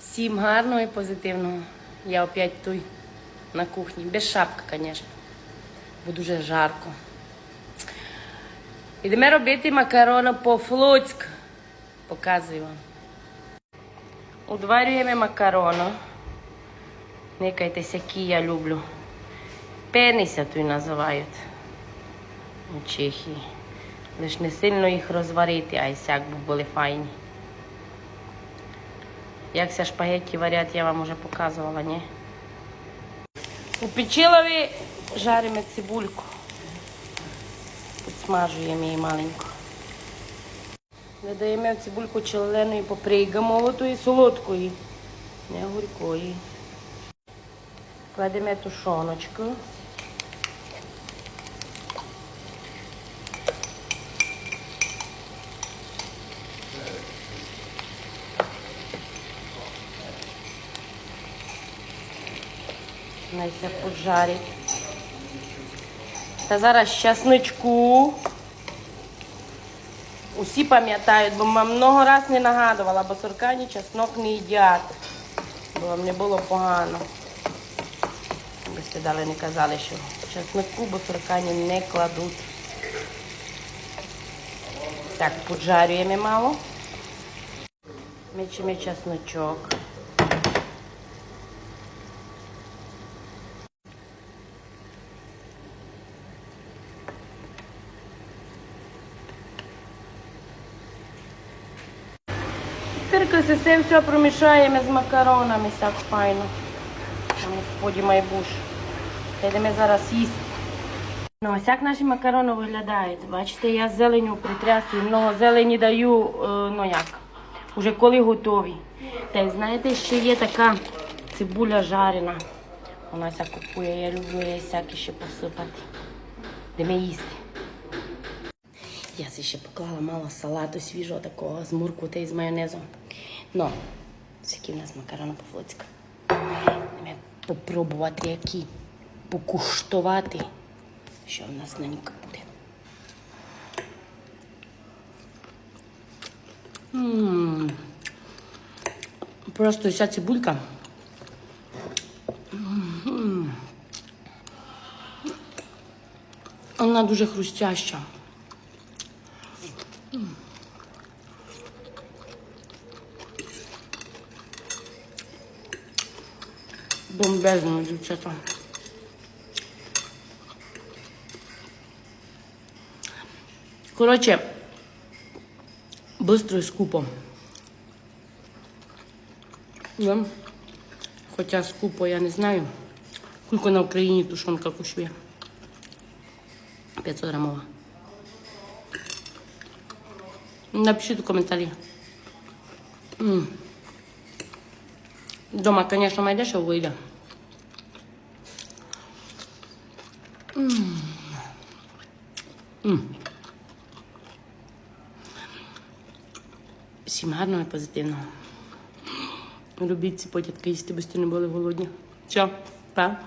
Всім гарного і позитивного. Я опять тут на кухні. Без шапки, звісно. Бо дуже жарко. Ідемо робити макарони по-флотськи. Показую вам. Удварюємо макарони. Никайтесь, які я люблю. Пенися тут називають у Чехії. Лиш не сильно їх розварити, а й сяк були файні. Як ся шпагетті варять, я вам уже показувала, ні? У печилові жаримо цибульку. Підсмажуємо її маленько. Додаємо в цибульку червоної паприки, молотої, солодкої, не горької. Кладемо тушоночку. Найся поджарить. Та зараз часничку. Усі пам'ятають, бо вам много раз не нагадувала, бо соркані чеснок не їдять. Бо вам не було погано. Ви сте дали не казали, що чеснику, бо соркані не кладуть. Так, поджарюємо мало. Мечемо чесночок. Тепер це все, все промішаємо з макаронами, так файно. Там господі майбуш. Йдемо зараз їсти. Ну, ось як наші макарони виглядають. Бачите, я зеленю притрясую, много зелені даю, е, ну як, уже коли готові. Та й знаєте, ще є така цибуля жарена. Вона ся купує, я люблю її всякі ще посипати. Йдемо їсти. Я ще поклала мало салату свіжого такого з мурку та й з майонезом. Ну, які в нас макарони. Йдемо попробувати які. Покуштувати, що в нас на ньому буде. М. Просто вся цибулька. М. Вона дуже хрустяща. Бомбезно, дівчата. Коротше, быстро і скупо. Да? Хоча скупо я не знаю. Скільки на Україні тушонка коштує? 500 грамова. Напишіть у коментарі. Дома, звісно, майдешево вийде. М. М. Всім гарного і позитивного. Робіть ці потятки, їсти, бо не були голодні. Все, па.